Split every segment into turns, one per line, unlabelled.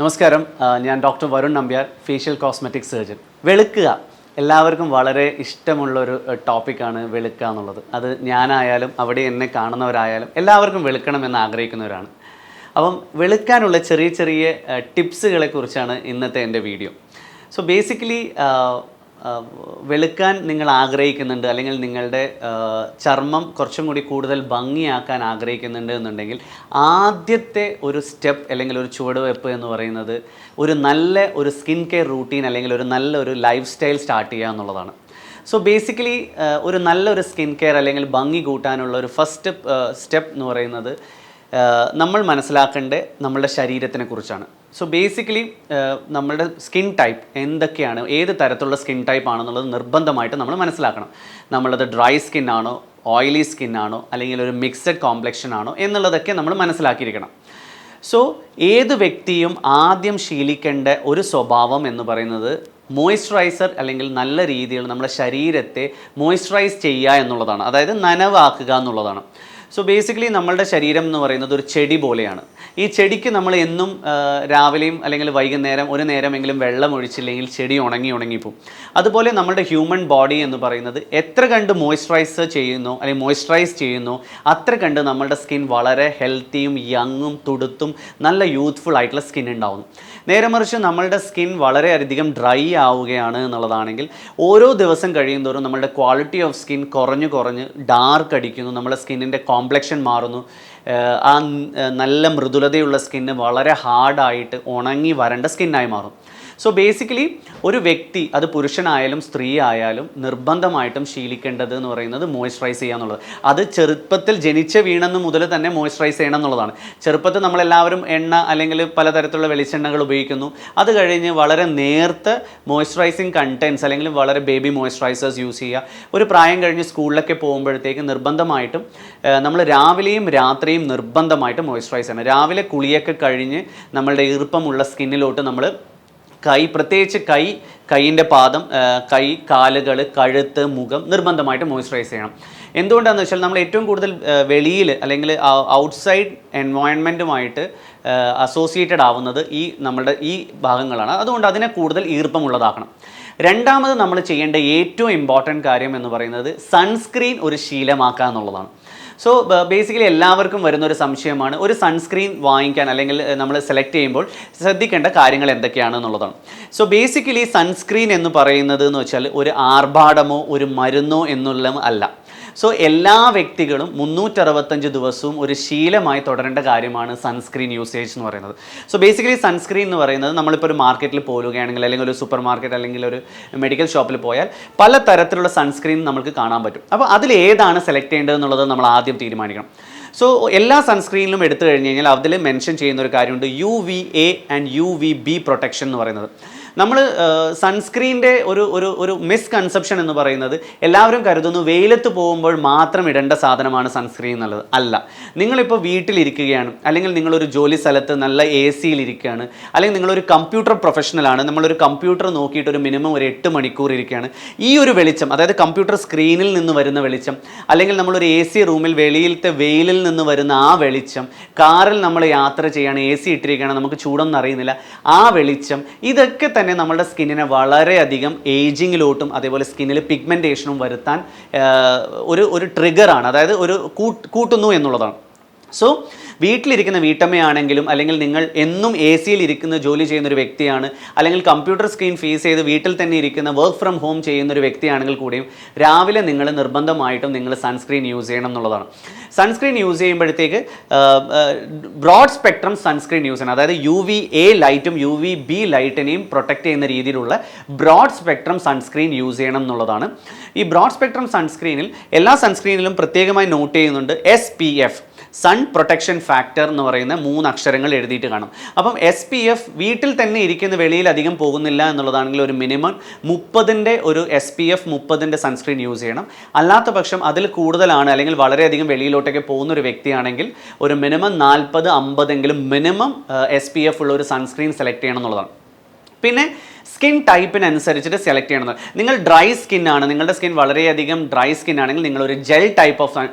നമസ്കാരം. ഞാൻ doctor Varun Nambiar facial cosmetic surgeon വെളുക്കുക എല്ലാവർക്കും വളരെ ഇഷ്ടമുള്ളൊരു ടോപ്പിക്കാണ് വെളുക്കുക എന്നുള്ളത്. അത് ഞാനായാലും അവിടെ എന്നെ കാണുന്നവരായാലും എല്ലാവർക്കും വെളുക്കണമെന്ന് ആഗ്രഹിക്കുന്നവരാണ്. അപ്പം വെളുക്കാനുള്ള ചെറിയ ചെറിയ ടിപ്സുകളെ കുറിച്ചാണ് ഇന്നത്തെ എന്റെ വീഡിയോ. സോ ബേസിക്കലി വെളുക്കാൻ നിങ്ങൾ ആഗ്രഹിക്കുന്നുണ്ട് അല്ലെങ്കിൽ നിങ്ങളുടെ ചർമ്മം കുറച്ചും കൂടി കൂടുതൽ ഭംഗിയാക്കാൻ ആഗ്രഹിക്കുന്നുണ്ട് എന്നുണ്ടെങ്കിൽ ആദ്യത്തെ ഒരു സ്റ്റെപ്പ് അല്ലെങ്കിൽ ഒരു ചുവടുവെപ്പ് എന്ന് പറയുന്നത് ഒരു നല്ല ഒരു സ്കിൻ കെയർ റൂട്ടീൻ അല്ലെങ്കിൽ ഒരു നല്ല ഒരു ലൈഫ് സ്റ്റൈൽ സ്റ്റാർട്ട് ചെയ്യുക എന്നുള്ളതാണ്. സോ ബേസിക്കലി ഒരു നല്ലൊരു സ്കിൻ കെയർ അല്ലെങ്കിൽ ഭംഗി കൂട്ടാനുള്ള ഒരു ഫസ്റ്റ് സ്റ്റെപ്പ് എന്ന് പറയുന്നത് നമ്മൾ മനസ്സിലാക്കേണ്ട നമ്മളുടെ ശരീരത്തിനെ കുറിച്ചാണ്. സോ ബേസിക്കലി നമ്മളുടെ സ്കിൻ ടൈപ്പ് എന്തൊക്കെയാണ് ഏത് തരത്തിലുള്ള സ്കിൻ ടൈപ്പ് ആണെന്നുള്ളത് നിർബന്ധമായിട്ട് നമ്മൾ മനസ്സിലാക്കണം. നമ്മളത് ഡ്രൈ സ്കിൻ ആണോ ഓയിലി സ്കിൻ ആണോ അല്ലെങ്കിൽ ഒരു മിക്സഡ് കോംപ്ലക്ഷൻ ആണോ എന്നുള്ളതൊക്കെ നമ്മൾ മനസ്സിലാക്കിയിരിക്കണം. സോ ഏത് വ്യക്തിയും ആദ്യം ശീലിക്കേണ്ട ഒരു സ്വഭാവം എന്ന് പറയുന്നത് മോയ്സ്ചറൈസർ അല്ലെങ്കിൽ നല്ല രീതിയിൽ നമ്മുടെ ശരീരത്തെ മോയ്സ്ചറൈസ് ചെയ്യുക എന്നുള്ളതാണ്. അതായത് നനവാക്കുക എന്നുള്ളതാണ്. സോ ബേസിക്കലി നമ്മളുടെ ശരീരം എന്ന് പറയുന്നത് ഒരു ചെടി പോലെയാണ്. ഈ ചെടിക്ക് നമ്മൾ എന്നും രാവിലെയും അല്ലെങ്കിൽ വൈകുന്നേരം ഒരു നേരമെങ്കിലും വെള്ളം ഒഴിച്ചില്ലെങ്കിൽ ചെടി ഉണങ്ങി ഉണങ്ങിപ്പോവും അതുപോലെ നമ്മുടെ ഹ്യൂമൻ ബോഡി എന്ന് പറയുന്നത് എത്ര കണ്ട് മോയ്സ്ചറൈസ് ചെയ്യുന്നു അല്ലെങ്കിൽ മോയ്സ്ചറൈസ് ചെയ്യുന്നു അത്ര കണ്ട് നമ്മളുടെ സ്കിൻ വളരെ ഹെൽത്തിയും യങ്ങും തുടുത്തും നല്ല യൂത്ത്ഫുൾ ആയിട്ടുള്ള സ്കിൻ ഉണ്ടാവുന്നു. നേരെ മറിച്ച് നമ്മളുടെ സ്കിൻ വളരെയധികം ഡ്രൈ ആവുകയാണ് എന്നുള്ളതാണെങ്കിൽ ഓരോ ദിവസം കഴിയുന്തോറും നമ്മളുടെ ക്വാളിറ്റി ഓഫ് സ്കിൻ കുറഞ്ഞു കുറഞ്ഞ് ഡാർക്ക് അടിക്കുന്നു. നമ്മുടെ സ്കിന്നിന്റെ കോംപ്ലക്ഷൻ മാറുന്നു. ആ നല്ല മൃദുലതയുള്ള സ്കിന്ന് വളരെ ഹാർഡായിട്ട് ഉണങ്ങി വരേണ്ട സ്കിന്നായി മാറും. സോ ബേസിക്കലി ഒരു വ്യക്തി അത് പുരുഷനായാലും സ്ത്രീ ആയാലും നിർബന്ധമായിട്ടും ശീലിക്കേണ്ടത് എന്ന് പറയുന്നത് മോയ്സ്ചറൈസ് ചെയ്യുക എന്നുള്ളത് അത് ചെറുപ്പത്തിൽ ജനിച്ച വീണെന്ന് മുതൽ തന്നെ മോയ്സ്ചറൈസ് ചെയ്യണം എന്നുള്ളതാണ് ചെറുപ്പത്തിൽ നമ്മളെല്ലാവരും എണ്ണ അല്ലെങ്കിൽ പലതരത്തിലുള്ള വെളിച്ചെണ്ണകൾ ഉപയോഗിക്കുന്നു. അത് കഴിഞ്ഞ് വളരെ നേർത്ത മോയ്സ്ചറൈസിങ് കണ്ടൻസ് അല്ലെങ്കിൽ വളരെ ബേബി മോയ്സ്ചറൈസേഴ്സ് യൂസ് ചെയ്യുക. ഒരു പ്രായം കഴിഞ്ഞ് സ്കൂളിലൊക്കെ പോകുമ്പോഴത്തേക്ക് നിർബന്ധമായിട്ടും നമ്മൾ രാവിലെയും രാത്രിയും നിർബന്ധമായിട്ട് മോയ്സ്ചറൈസ് ചെയ്യണം. രാവിലെ കുളിയൊക്കെ കഴിഞ്ഞ് നമ്മളുടെ ഈർപ്പമുള്ള സ്കിന്നിലോട്ട് നമ്മൾ കൈ പ്രത്യേകിച്ച് കൈ കൈയിന്റെ പാദം കൈ കാലുകൾ കഴുത്ത് മുഖം നിർബന്ധമായിട്ട് മോയ്സ്ചറൈസ് ചെയ്യണം. എന്തുകൊണ്ടാണെന്ന് വെച്ചാൽ നമ്മൾ ഏറ്റവും കൂടുതൽ വെളിയിൽ അല്ലെങ്കിൽ ഔട്ട്സൈഡ് എൻവയോൺമെന്റുമായിട്ട് അസോസിയേറ്റഡ് ആവുന്നത് ഈ നമ്മളുടെ ഈ ഭാഗങ്ങളാണ്. അതുകൊണ്ട് അതിനെ കൂടുതൽ ഈർപ്പമുള്ളതാക്കണം. രണ്ടാമത് നമ്മൾ ചെയ്യേണ്ട ഏറ്റവും ഇമ്പോർട്ടന്റ് കാര്യം എന്ന് പറയുന്നത് സൺസ്ക്രീൻ ഒരു ശീലമാക്കുക എന്നുള്ളതാണ് സോ ബേസിക്കലി എല്ലാവർക്കും വരുന്ന ഒരു സംശയമാണ്. ഒരു സൺസ്ക്രീൻ വാങ്ങിക്കാൻ അല്ലെങ്കിൽ നമ്മൾ സെലക്ട് ചെയ്യുമ്പോൾ ശ്രദ്ധിക്കേണ്ട കാര്യങ്ങൾ എന്തൊക്കെയാണ് എന്നുള്ളതാണ്. സോ ബേസിക്കലി സൺസ്ക്രീൻ എന്ന് പറയുന്നത് എന്ന് വെച്ചാൽ ഒരു ആർഭാടമോ ഒരു മരുന്നോ എന്നുള്ള അല്ല. സോ എല്ലാ വ്യക്തികളും മുന്നൂറ്ററുപത്തഞ്ച് ദിവസവും ഒരു ശീലമായി തുടരേണ്ട കാര്യമാണ് സൺസ്ക്രീൻ യൂസേജ് എന്ന് പറയുന്നത്. സോ ബേസിക്കലി സൺസ്ക്രീൻ എന്ന് പറയുന്നത് നമ്മളിപ്പോൾ ഒരു മാർക്കറ്റിൽ പോവുകയാണെങ്കിൽ അല്ലെങ്കിൽ ഒരു സൂപ്പർ മാർക്കറ്റ് അല്ലെങ്കിൽ ഒരു മെഡിക്കൽ ഷോപ്പിൽ പോയാൽ പല തരത്തിലുള്ള സൺസ്ക്രീൻ നമുക്ക് കാണാൻ പറ്റും. അപ്പോൾ അതിൽ ഏതാണ് സെലക്ട് ചെയ്യേണ്ടത് എന്നുള്ളത് നമ്മൾ ആദ്യം തീരുമാനിക്കണം. സോ എല്ലാ സൺസ്ക്രീനിലും എടുത്തു കഴിഞ്ഞ് കഴിഞ്ഞാൽ അതിൽ മെൻഷൻ ചെയ്യുന്ന ഒരു കാര്യമുണ്ട് U V A and U V B protection എന്ന് പറയുന്നത്. നമ്മൾ സൺസ്ക്രീന്റെ ഒരു ഒരു ഒരു മിസ്കൺസെപ്ഷൻ എന്ന് പറയുന്നത് എല്ലാവരും കരുതുന്നു വെയിലത്ത് പോകുമ്പോൾ മാത്രം ഇടേണ്ട സാധനമാണ് സൺസ്ക്രീൻ എന്നുള്ളത്. അല്ല. നിങ്ങളിപ്പോൾ വീട്ടിലിരിക്കുകയാണ് അല്ലെങ്കിൽ നിങ്ങളൊരു ജോലി സ്ഥലത്ത് നല്ല എ സിയിലിരിക്കുകയാണ് അല്ലെങ്കിൽ നിങ്ങളൊരു കമ്പ്യൂട്ടർ പ്രൊഫഷണലാണ് നമ്മളൊരു കമ്പ്യൂട്ടർ നോക്കിയിട്ട് ഒരു മിനിമം ഒരു എട്ട് മണിക്കൂർ ഇരിക്കുകയാണ്. ഈ ഒരു വെളിച്ചം അതായത് കമ്പ്യൂട്ടർ സ്ക്രീനിൽ നിന്ന് വരുന്ന വെളിച്ചം അല്ലെങ്കിൽ നമ്മളൊരു എ സി റൂമിൽ വെളിയിലത്തെ വെയിലിൽ നിന്ന് വരുന്ന ആ വെളിച്ചം കാറിൽ നമ്മൾ യാത്ര ചെയ്യാണ് എ സി ഇട്ടിരിക്കുകയാണ് നമുക്ക് ചൂടൊന്നും അറിയുന്നില്ല. ആ വെളിച്ചം ഇതൊക്കെ തന്നെ നമ്മുടെ സ്കിന്നിനെ വളരെയധികം ഏജിങ്ങിലോട്ടും അതേപോലെ സ്കിന്നിൽ പിഗ്മെന്റേഷനും വരുത്താൻ ഒരു ഒരു ട്രിഗറാണ് അതായത് ഒരു കൂട്ട് കൂട്ടുന്നു എന്നുള്ളതാണ്. സോ വീട്ടിലിരിക്കുന്ന വീട്ടമ്മയാണെങ്കിലും അല്ലെങ്കിൽ നിങ്ങൾ എന്നും എ സിയിൽ ഇരിക്കുന്ന ജോലി ചെയ്യുന്ന ഒരു വ്യക്തിയാണ് അല്ലെങ്കിൽ കമ്പ്യൂട്ടർ സ്ക്രീൻ ഫേസ് ചെയ്ത് വീട്ടിൽ തന്നെ ഇരിക്കുന്ന വർക്ക് ഫ്രം ഹോം ചെയ്യുന്ന ഒരു വ്യക്തിയാണെങ്കിൽ കൂടിയും രാവിലെ നിങ്ങൾ നിർബന്ധമായിട്ടും നിങ്ങൾ സൺസ്ക്രീൻ യൂസ് ചെയ്യണം എന്നുള്ളതാണ്. സൺസ്ക്രീൻ യൂസ് ചെയ്യുമ്പോഴത്തേക്ക് ബ്രോഡ് സ്പെക്ട്രം സൺസ്ക്രീൻ യൂസ് ചെയ്യണം അതായത് യു വി എ ലൈറ്റും യു വി ബി ലൈറ്റിനെയും പ്രൊട്ടക്ട് ചെയ്യുന്ന രീതിയിലുള്ള ബ്രോഡ് സ്പെക്ട്രം സൺസ്ക്രീൻ യൂസ് ചെയ്യണം എന്നുള്ളതാണ്. ഈ ബ്രോഡ് സ്പെക്ട്രം സൺസ്ക്രീനിൽ എല്ലാ സൺസ്ക്രീനിലും പ്രത്യേകമായി നോട്ട് ചെയ്യുന്നുണ്ട് S P F sun protection factor എന്ന് പറയുന്ന മൂന്ന് അക്ഷരങ്ങൾ എഴുതിയിട്ട് കാണും. അപ്പം എസ് പി എഫ് വീട്ടിൽ തന്നെ ഇരിക്കുന്ന വെളിയിൽ അധികം പോകുന്നില്ല എന്നുള്ളതാണെങ്കിൽ ഒരു മിനിമം മുപ്പതിന്റെ ഒരു എസ് പി എഫ് മുപ്പതിന്റെ സൺസ്ക്രീൻ യൂസ് ചെയ്യണം. അല്ലാത്ത പക്ഷം അതിൽ കൂടുതലാണ് അല്ലെങ്കിൽ വളരെയധികം വെളിയിലോട്ടൊക്കെ പോകുന്ന ഒരു വ്യക്തിയാണെങ്കിൽ ഒരു മിനിമം നാൽപ്പത് അമ്പതെങ്കിലും മിനിമം എസ് പി എഫ് ഉള്ള ഒരു സൺസ്ക്രീൻ സെലക്ട് ചെയ്യണം എന്നുള്ളതാണ്. പിന്നെ സ്കിൻ ടൈപ്പിനനുസരിച്ചിട്ട് സെലക്ട് ചെയ്യണം നിങ്ങൾ ഡ്രൈ സ്കിൻ ആണ്. നിങ്ങളുടെ സ്കിൻ വളരെയധികം ഡ്രൈ സ്കിൻ ആണെങ്കിൽ നിങ്ങൾ ഒരു gel type of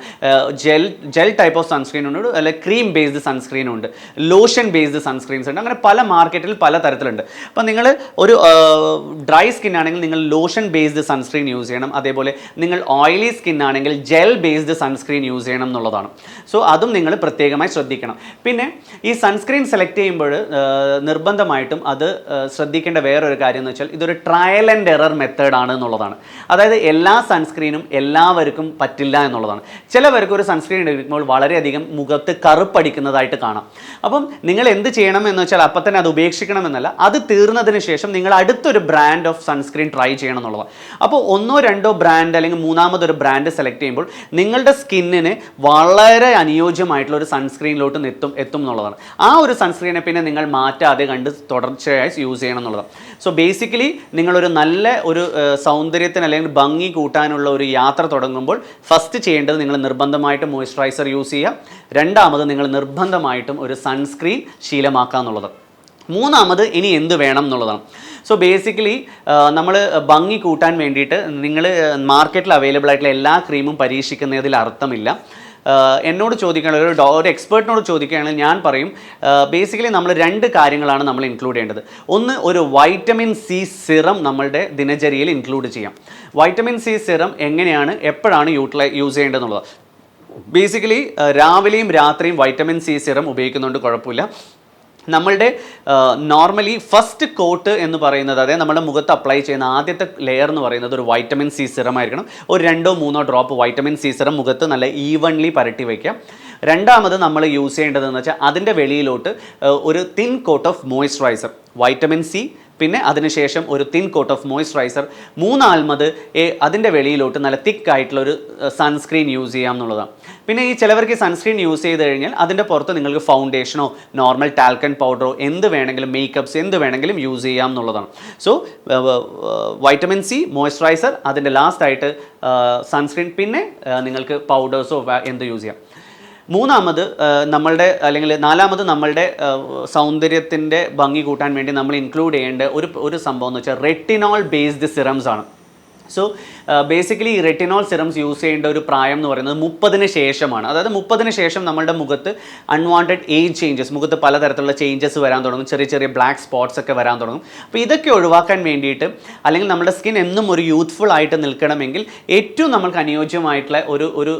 gel gel type of sunscreen ഉണ്ട്. അല്ലെ ക്രീം ബേസ്ഡ് സൺസ്ക്രീൻ ഉണ്ട്. ലോഷൻ ബേസ്ഡ് സൺസ്ക്രീൻസ് ഉണ്ട്. അങ്ങനെ പല മാർക്കറ്റിൽ പല തരത്തിലുണ്ട്. അപ്പോൾ നിങ്ങൾ ഒരു ഡ്രൈ സ്കിൻ ആണെങ്കിൽ നിങ്ങൾ ലോഷൻ ബേസ്ഡ് സൺസ്ക്രീൻ യൂസ് ചെയ്യണം. അതേപോലെ നിങ്ങൾ ഓയിലി സ്കിൻ ആണെങ്കിൽ ജെൽ ബേസ്ഡ് സൺസ്ക്രീൻ യൂസ് ചെയ്യണം എന്നുള്ളതാണ്. സോ അതും നിങ്ങൾ പ്രത്യേകമായി ശ്രദ്ധിക്കണം. പിന്നെ ഈ സൺസ്ക്രീൻ സെലക്ട് ചെയ്യുമ്പോൾ നിർബന്ധമായിട്ടും അത് ശ്രദ്ധിക്കേണ്ട വേറൊരു കാര്യം എന്ന് വെച്ചാൽ ഇതൊരു ട്രയൽ ആൻഡ് എറർ മെത്തേഡ് ആണ് എന്നുള്ളതാണ്. അതായത് എല്ലാ സൺസ്ക്രീനും എല്ലാവർക്കും പറ്റില്ല എന്നുള്ളതാണ്. ചിലവർക്ക് ഒരു സൺസ്ക്രീൻ എടുക്കുമ്പോൾ വളരെയധികം മുഖത്ത് കറുപ്പടിക്കുന്നതായിട്ട് കാണാം. അപ്പം നിങ്ങൾ എന്ത് ചെയ്യണം എന്ന് വെച്ചാൽ അപ്പം തന്നെ അത് ഉപേക്ഷിക്കണമെന്നല്ല അത് തീർന്നതിന് ശേഷം നിങ്ങൾ അടുത്തൊരു ബ്രാൻഡ് ഓഫ് സൺസ്ക്രീൻ ട്രൈ ചെയ്യണം എന്നുള്ളതാണ്. അപ്പോൾ ഒന്നോ രണ്ടോ ബ്രാൻഡ് അല്ലെങ്കിൽ മൂന്നാമതൊരു ബ്രാൻഡ് സെലക്ട് ചെയ്യുമ്പോൾ നിങ്ങളുടെ സ്കിന്നിന് വളരെ അനുയോജ്യമായിട്ടുള്ള ഒരു സൺസ്ക്രീനിലോട്ട് എത്തും എത്തും എന്നുള്ളതാണ്. ആ ഒരു സൺസ്ക്രീനെ പിന്നെ നിങ്ങൾ മാറ്റാതെ കണ്ട് തുടർച്ചയായി യൂസ് ചെയ്യണം എന്നുള്ളതാണ്. സോ ബേസിക്കലി നിങ്ങളൊരു നല്ല ഒരു സൗന്ദര്യത്തിന് അല്ലെങ്കിൽ ഭംഗി കൂട്ടാനുള്ള ഒരു യാത്ര തുടങ്ങുമ്പോൾ ഫസ്റ്റ് ചെയ്യേണ്ടത് നിങ്ങൾ നിർബന്ധമായിട്ട് മോയ്സ്ചറൈസർ യൂസ് ചെയ്യുക. രണ്ടാമത് നിങ്ങൾ നിർബന്ധമായിട്ടും ഒരു സൺസ്ക്രീൻ ശീലമാക്കുക എന്നുള്ളത്. മൂന്നാമത് ഇനി എന്ത് വേണം എന്നുള്ളതാണ്. സോ ബേസിക്കലി നമ്മൾ ഭംഗി കൂട്ടാൻ വേണ്ടിയിട്ട് നിങ്ങൾ മാർക്കറ്റിൽ അവൈലബിൾ ആയിട്ടുള്ള എല്ലാ ക്രീമും പരീക്ഷിക്കുന്നതിൽ അർത്ഥമില്ല. എന്നോട് ചോദിക്കുകയാണെങ്കിൽ ഒരു ഒരു എക്സ്പേർട്ടിനോട് ചോദിക്കുകയാണെങ്കിൽ ഞാൻ പറയും ബേസിക്കലി നമ്മൾ രണ്ട് കാര്യങ്ങളാണ് നമ്മൾ ഇൻക്ലൂഡ് ചെയ്യേണ്ടത്. ഒന്ന് ഒരു വൈറ്റമിൻ സി സിറം നമ്മളുടെ ദിനചര്യയിൽ ഇൻക്ലൂഡ് ചെയ്യാം. വൈറ്റമിൻ സി സിറം എങ്ങനെയാണ് എപ്പോഴാണ് യൂട്ടിലൈ യൂസ് ചെയ്യേണ്ടതെന്നുള്ളത്. ബേസിക്കലി രാവിലെയും രാത്രിയും വൈറ്റമിൻ സി സിറം ഉപയോഗിക്കുന്നുണ്ട് കുഴപ്പമില്ല. നമ്മളുടെ നോർമലി ഫസ്റ്റ് കോട്ട് എന്ന് പറയുന്നത് അതായത് നമ്മുടെ മുഖത്ത് അപ്ലൈ ചെയ്യുന്ന ആദ്യത്തെ ലെയർ എന്ന് പറയുന്നത് ഒരു വൈറ്റമിൻ സി സിറം ആയിരിക്കണം. ഒരു രണ്ടോ മൂന്നോ ഡ്രോപ്പ് വൈറ്റമിൻ സി സിറം മുഖത്ത് നല്ല ഈവൺലി പരട്ടി വയ്ക്കാം രണ്ടാമത് നമ്മൾ യൂസ് ചെയ്യേണ്ടതെന്ന് വെച്ചാൽ അതിന്റെ വെളിയിലോട്ട് ഒരു thin coat of moisturiser vitamin C പിന്നെ അതിനുശേഷം ഒരു തിൻ കോട്ട് ഓഫ് മോയ്സ്ചറൈസർ മൂന്നാൽമത് അതിന്റെ വെളിയിലോട്ട് നല്ല തിക്ക് ആയിട്ടുള്ള ഒരു സൺസ്ക്രീൻ യൂസ് ചെയ്യാം എന്നുള്ളതാണ് പിന്നെ ഈ ചിലവർക്ക് സൺസ്ക്രീൻ യൂസ് ചെയ്ത് കഴിഞ്ഞാൽ അതിന്റെ പുറത്ത് നിങ്ങൾക്ക് ഫൗണ്ടേഷനോ നോർമൽ ടാൽക്കൺ പൗഡറോ എന്ത് വേണമെങ്കിലും മേക്കപ്സ് എന്ത് വേണമെങ്കിലും യൂസ് ചെയ്യാം എന്നുള്ളതാണ് സോ വൈറ്റമിൻ സി മോയ്സ്ചറൈസർ അതിന്റെ ലാസ്റ്റ് ആയിട്ട് സൺസ്ക്രീൻ പിന്നെ നിങ്ങൾക്ക് പൗഡേഴ്സോ എന്ത് യൂസ് ചെയ്യാം. മൂന്നാമത് നമ്മളുടെ അല്ലെങ്കിൽ നാലാമത് നമ്മളുടെ സൗന്ദര്യത്തിന്റെ ഭംഗി കൂട്ടാൻ വേണ്ടി നമ്മൾ ഇൻക്ലൂഡ് ചെയ്യേണ്ട ഒരു ഒരു സംഭവം എന്ന് വെച്ചാൽ റെറ്റിനോൾ ബേസ്ഡ് സിറംസ് ആണ്. സോ ബേസിക്കലി ഈ റെറ്റിനോൾ സിറംസ് യൂസ് ചെയ്യേണ്ട ഒരു പ്രായം എന്ന് പറയുന്നത് മുപ്പതിന് ശേഷമാണ്. അതായത് മുപ്പതിന് ശേഷം നമ്മളുടെ മുഖത്ത് അൺവാണ്ടഡ് ഏജ് ചേഞ്ചസ് മുഖത്ത് പലതരത്തിലുള്ള ചേഞ്ചസ് വരാൻ തുടങ്ങും. ചെറിയ ചെറിയ ബ്ലാക്ക് സ്പോട്ട്സ് ഒക്കെ വരാൻ തുടങ്ങും. അപ്പോൾ ഇതൊക്കെ ഒഴിവാക്കാൻ വേണ്ടിയിട്ട് അല്ലെങ്കിൽ നമ്മുടെ സ്കിൻ എന്നും ഒരു യൂത്ത്ഫുൾ ആയിട്ട് നിൽക്കണമെങ്കിൽ ഏറ്റവും നമ്മൾക്ക് അനുയോജ്യമായിട്ടുള്ള ഒരു ഒരു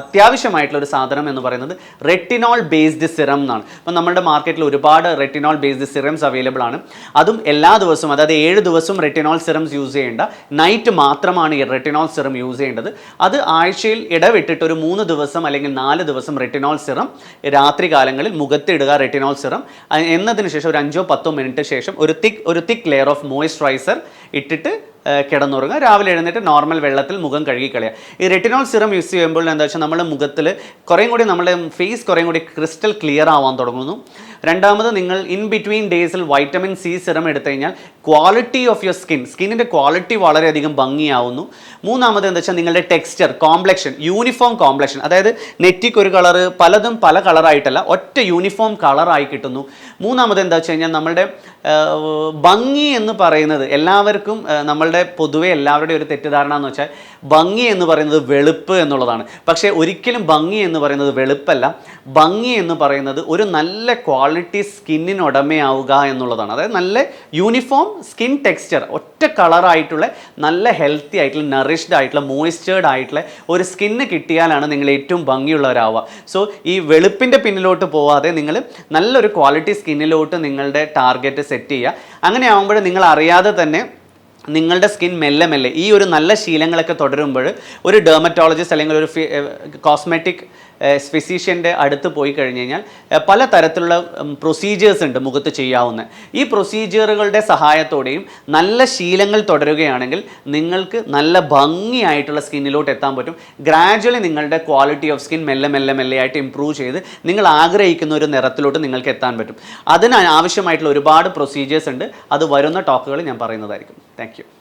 അത്യാവശ്യമായിട്ടുള്ള ഒരു സാധനം എന്ന് പറയുന്നത് റെറ്റിനോൾ ബേസ്ഡ് സിറം എന്നാണ്. അപ്പോൾ നമ്മുടെ മാർക്കറ്റിൽ ഒരുപാട് റെറ്റിനോൾ ബേസ്ഡ് സിറംസ് അവൈലബിൾ ആണ്. അതും എല്ലാ ദിവസവും അതായത് ഏഴ് ദിവസവും റെറ്റിനോൾ സിറംസ് യൂസ് ചെയ്യേണ്ട നൈറ്റ് മാത്രമാണ് ഈ റെറ്റിനോൾ സിറം യൂസ് ചെയ്യേണ്ടത്. അത് ആഴ്ചയിൽ ഇടവിട്ടിട്ട് ഒരു മൂന്ന് ദിവസം അല്ലെങ്കിൽ നാല് ദിവസം റെറ്റിനോൾ സിറം രാത്രി കാലങ്ങളിൽ മുഖത്തിടുക റെറ്റിനോൾ സിറം എന്നതിന് ശേഷം ഒരു അഞ്ചോ പത്തോ മിനിറ്റ് ശേഷം ഒരു തിക്ക് ഒരു തിക്ക് ലെയർ ഓഫ് മോയ്സ്ചറൈസർ ഇട്ടിട്ട് കിടന്നുറങ്ങുക. രാവിലെ എഴുന്നേറ്റ് നോർമൽ വെള്ളത്തിൽ മുഖം കഴുകി കളയുക ഈ റെറ്റിനോൾ സിറം യൂസ് ചെയ്യുമ്പോൾ എന്താ വെച്ചാൽ നമ്മുടെ മുഖത്തിൽ കുറേയും കൂടി നമ്മുടെ ഫേസ് കുറേയും കൂടി ക്രിസ്റ്റൽ ക്ലിയർ ആവാൻ തുടങ്ങുന്നു. രണ്ടാമത് നിങ്ങൾ ഇൻ ബിറ്റ്വീൻ ഡേയ്സിൽ വൈറ്റമിൻ സി സിറം എടുത്തു കഴിഞ്ഞാൽ ക്വാളിറ്റി ഓഫ് യുവർ സ്കിൻ സ്കിന്നിന്റെ ക്വാളിറ്റി വളരെയധികം ഭംഗിയാവുന്നു. മൂന്നാമത് എന്താ വെച്ചാൽ നിങ്ങളുടെ ടെക്സ്ചർ കോംപ്ലക്ഷൻ യൂണിഫോം കോംപ്ലക്ഷൻ അതായത് നെറ്റിക്ക് ഒരു കളറ് പലതും പല കളറായിട്ടല്ല ഒറ്റ യൂണിഫോം കളറായി കിട്ടുന്നു. മൂന്നാമത് എന്താ വെച്ച് കഴിഞ്ഞാൽ നമ്മളുടെ ഭംഗി എന്ന് പറയുന്നത് എല്ലാവർക്കും ആ, നമ്മളുടെ പൊതുവെ എല്ലാവരുടെയും ഒരു തെറ്റിദ്ധാരണ എന്ന് വെച്ചാൽ ഭംഗി എന്ന് പറയുന്നത് വെളുപ്പ് എന്നുള്ളതാണ്. പക്ഷേ ഒരിക്കലും ഭംഗി എന്ന് പറയുന്നത് വെളുപ്പല്ല. ഭംഗി എന്ന് പറയുന്നത് ഒരു നല്ല ക്വാളിറ്റി സ്കിന്നിന് ഉടമയാവുക എന്നുള്ളതാണ്. അതായത് നല്ല യൂണിഫോം സ്കിൻ ടെക്സ്ചർ ഒറ്റ കളറായിട്ടുള്ള നല്ല ഹെൽത്തി ആയിട്ടുള്ള നറിഷ്ഡ് ആയിട്ടുള്ള മോയ്സ്ചേർഡ് ആയിട്ടുള്ള ഒരു സ്കിന്ന് കിട്ടിയാലാണ് നിങ്ങൾ ഏറ്റവും ഭംഗിയുള്ളവരാവുക. സോ ഈ വെളുപ്പിന്റെ പിന്നിലോട്ട് പോവാതെ നിങ്ങൾ നല്ലൊരു ക്വാളിറ്റി സ്കിന്നിലോട്ട് നിങ്ങളുടെ ടാർഗറ്റ് സെറ്റ് ചെയ്യുക. അങ്ങനെ ആകുമ്പോൾ നിങ്ങൾ അറിയാതെ തന്നെ നിങ്ങളുടെ സ്കിൻ മെല്ലെ മെല്ലെ ഈ ഒരു നല്ല ശീലങ്ങളൊക്കെ തുടരുമ്പോൾ ഒരു ഡെർമറ്റോളജിസ്റ്റ് അല്ലെങ്കിൽ ഒരു കോസ്മെറ്റിക് ഫിസീഷ്യന്റെ അടുത്ത് പോയി കഴിഞ്ഞ് കഴിഞ്ഞാൽ പല തരത്തിലുള്ള പ്രൊസീജിയേഴ്സ് ഉണ്ട് മുഖത്ത് ചെയ്യാവുന്ന. ഈ പ്രൊസീജിയറുകളുടെ സഹായത്തോടെയും നല്ല ശീലങ്ങൾ തുടരുകയാണെങ്കിൽ നിങ്ങൾക്ക് നല്ല ഭംഗിയായിട്ടുള്ള സ്കിന്നിലോട്ട് എത്താൻ പറ്റും. ഗ്രാജ്വലി നിങ്ങളുടെ ക്വാളിറ്റി ഓഫ് സ്കിൻ മെല്ലെ മെല്ലെ മെല്ലെ ആയിട്ട് ഇമ്പ്രൂവ് ചെയ്ത് നിങ്ങൾ ആഗ്രഹിക്കുന്ന ഒരു നിറത്തിലോട്ട് നിങ്ങൾക്ക് എത്താൻ പറ്റും. അതിന് ആവശ്യമായിട്ടുള്ള ഒരുപാട് പ്രൊസീജിയേഴ്സ് ഉണ്ട്. അത് വരുന്ന ടോക്കുകൾ ഞാൻ പറയുന്നതായിരിക്കും. താങ്ക്